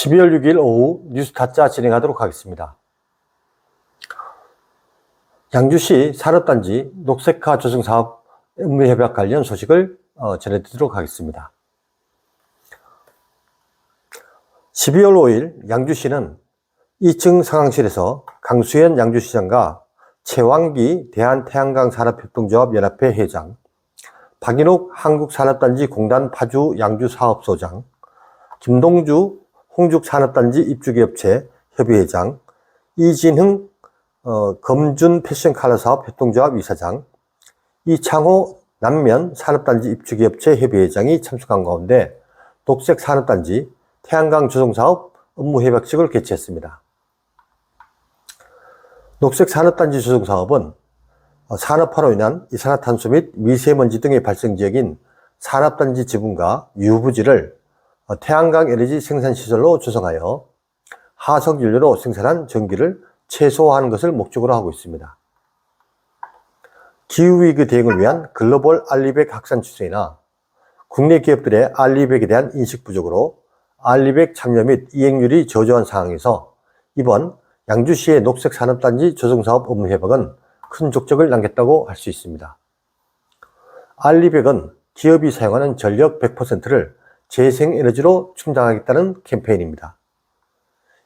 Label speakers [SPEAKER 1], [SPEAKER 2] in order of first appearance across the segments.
[SPEAKER 1] 12월 6일 오후 뉴스 타짜 진행하도록 하겠습니다. 양주시 산업단지 녹색화 조성사업 업무협약 관련 소식을 어, 전해드리도록 하겠습니다. 12월 5일 양주시는 2층 상황실에서 강수현 양주시장과 최왕기 대한태양광 산업협동조합 연합회 회장, 박인옥 한국산업단지 공단 파주 양주사업소장, 김동주 홍죽 산업단지 입주기업체 협의회장, 이진흥 어, 검준 패션 칼라 사업 협동조합 이사장, 이창호 남면 산업단지 입주기업체 협의회장이 참석한 가운데 녹색 산업단지 태양광 조성사업 업무 협약식을 개최했습니다. 녹색 산업단지 조성사업은 어, 산업화로 인한 이산화탄소 및 미세먼지 등의 발생 지역인 산업단지 지분과 유부지를 어, 태양광 에너지 생산 시설로 조성하여 하석 연료로 생산한 전기를 최소화하는 것을 목적으로 하고 있습니다. 기후위기 대응을 위한 글로벌 알리백 확산 추세이나 국내 기업들의 알리백에 대한 인식 부족으로 알리백 참여 및 이행률이 저조한 상황에서 이번 양주시의 녹색 산업단지 조성사업 업무 협약은 큰 족적을 남겼다고 할 수 있습니다. 알리백은 기업이 사용하는 전력 100%를 재생에너지로 충당하겠다는 캠페인입니다.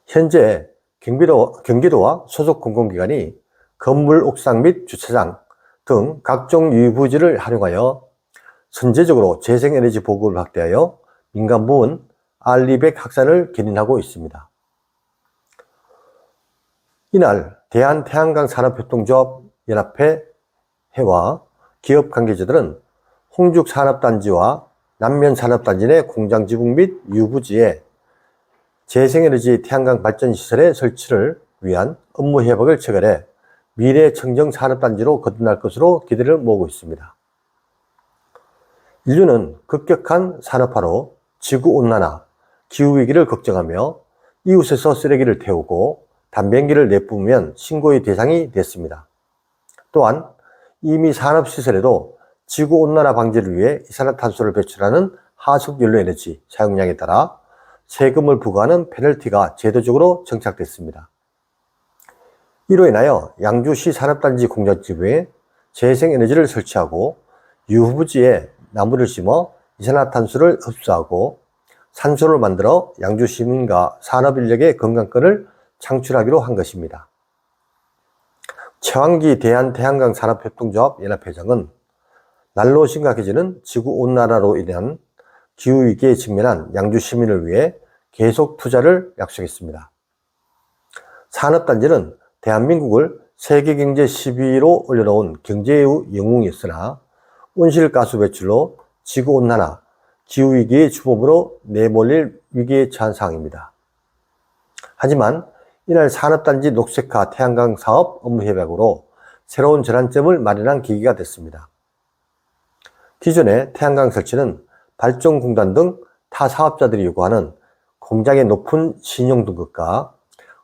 [SPEAKER 1] 현재 경기도, 경기도와 소속 공공기관이 건물 옥상 및 주차장 등 각종 유부지를 활용하여 선제적으로 재생에너지 보급을 확대하여 민간 부문 알리백 확산을 견인하고 있습니다. 이날 대한태양광 산업협동조합 연합회 회와 기업 관계자들은 홍죽 산업단지와 남면 산업단지 내 공장 지붕 및 유부지에 재생에너지 태양광 발전 시설의 설치를 위한 업무 협약을 체결해 미래 청정 산업단지로 거듭날 것으로 기대를 모으고 있습니다. 인류는 급격한 산업화로 지구온난화, 기후위기를 걱정하며 이웃에서 쓰레기를 태우고 담배연기를 내뿜으면 신고의 대상이 됐습니다. 또한 이미 산업시설에도 지구 온난화 방지를 위해 이산화탄소를 배출하는 하석연료 에너지 사용량에 따라 세금을 부과하는 페널티가 제도적으로 정착됐습니다. 이로 인하여 양주시 산업단지 공장지부에 재생에너지를 설치하고 유후부지에 나무를 심어 이산화탄소를 흡수하고 산소를 만들어 양주 시민과 산업 인력의 건강권을 창출하기로 한 것입니다. 최왕기 대한태양광 산업협동조합 연합회장은 날로 심각해지는 지구온난화로 인한 기후위기에 직면한 양주 시민을 위해 계속 투자를 약속했습니다. 산업단지는 대한민국을 세계경제 10위로 올려놓은 경제의 영웅이었으나 온실가스 배출로 지구온난화, 기후위기의 주범으로 내몰릴 위기에 처한 상황입니다. 하지만 이날 산업단지 녹색화 태양광 사업 업무 협약으로 새로운 전환점을 마련한 계기가 됐습니다. 기존의 태양광 설치는 발전공단 등 타 사업자들이 요구하는 공장의 높은 신용 등급과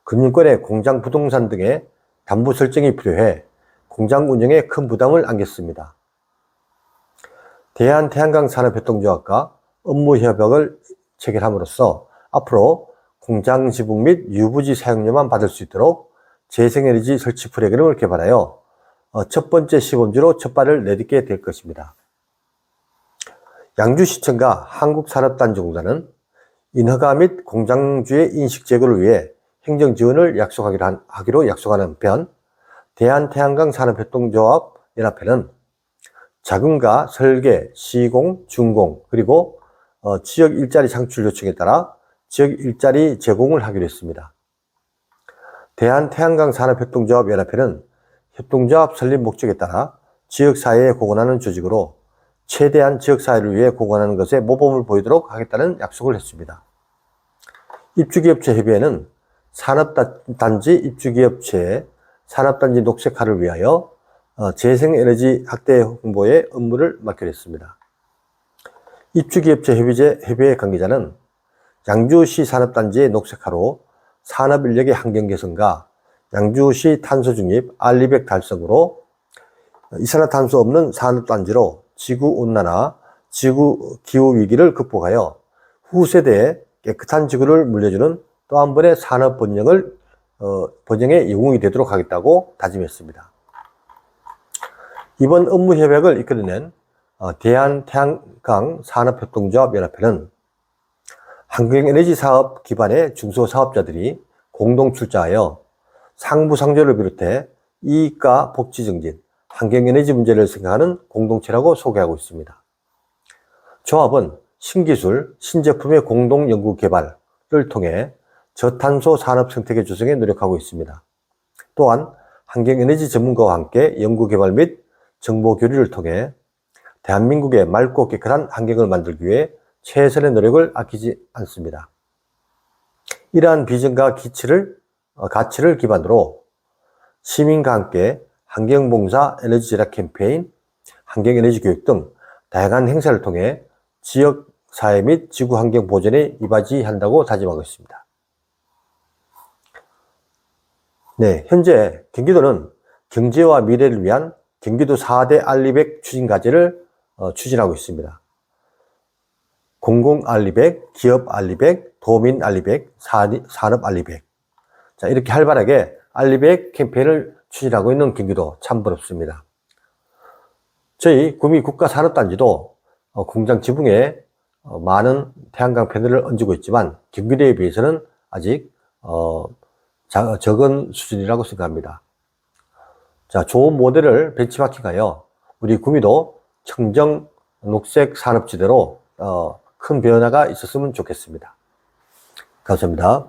[SPEAKER 1] 금융권의 공장 부동산 등의 담보 설정이 필요해 공장 운영에 큰 부담을 안겼습니다. 대한태양광 산업협동조합과 업무협약을 체결함으로써 앞으로 공장 지붕 및 유부지 사용료만 받을 수 있도록 재생에너지 설치 프로그램을 개발하여 어, 첫 번째 시범지로 첫 발을 내딛게 될 것입니다. 양주시청과 한국산업단지공단은 인허가 및 공장주의 인식 제고를 위해 행정 지원을 약속하기로 약속하는 편 대한태양광 산업협동조합 연합회는 자금과 설계, 시공, 준공, 그리고 어, 지역 일자리 창출 요청에 따라 지역 일자리 제공을 하기로 했습니다. 대한태양광 산업협동조합 연합회는 협동조합 설립 목적에 따라 지역사회에 공헌하는 조직으로 최대한 지역사회를 위해 공헌하는 것에 모범을 보이도록 하겠다는 약속을 했습니다. 입주기업체 협의회는 산업단지 입주기업체의 산업단지 녹색화를 위하여 어, 재생에너지 확대 홍보에 업무를 맡기로 했습니다. 입주기업체 협의회 관계자는 양주시 산업단지의 녹색화로 산업인력의 환경 개선과 양주시 탄소 중립 알리백 달성으로 이산화탄소 없는 산업단지로 지구 온난화, 지구 기후 위기를 극복하여 후세대에 깨끗한 지구를 물려주는 또 한 번의 산업 번영을 어, 번영의 영웅이 되도록 하겠다고 다짐했습니다. 이번 업무 협약을 이끌어낸 어, 대한태양광 산업협동조합 연합회는 환경에너지 사업 기반의 중소사업자들이 공동 출자하여 상부상조를 비롯해 이익과 복지 증진, 환경에너지 문제를 생각하는 공동체라고 소개하고 있습니다. 조합은 신기술, 신제품의 공동 연구 개발을 통해 저탄소 산업 생태계 조성에 노력하고 있습니다. 또한 환경에너지 전문가와 함께 연구 개발 및 정보 교류를 통해 대한민국의 맑고 깨끗한 환경을 만들기 위해 최선의 노력을 아끼지 않습니다. 이러한 비전과 기치를, 어, 가치를 기반으로 시민과 함께 환경봉사 에너지 절약 캠페인, 환경에너지 교육 등 다양한 행사를 통해 지역 사회 및 지구 환경 보전에 이바지한다고 다짐하고 있습니다. 네, 현재 경기도는 경제와 미래를 위한 경기도 4대 알리백 추진 과제를 어, 추진하고 있습니다. 공공 알리백, 기업 알리백, 도민 알리백, 사- 산업 알리백. 자, 이렇게 활발하게 알리백 캠페인을 추진하고 있는 경기도 참 부럽습니다. 저희 구미 국가산업단지도 어, 공장 지붕에 어, 많은 태양광 패널을 얹고 있지만 경기도에 비해서는 아직 어, 자- 적은 수준이라고 생각합니다. 자, 좋은 모델을 벤치마킹하여 우리 구미도 청정 녹색 산업지대로 어, 큰 변화가 있었으면 좋겠습니다. 감사합니다.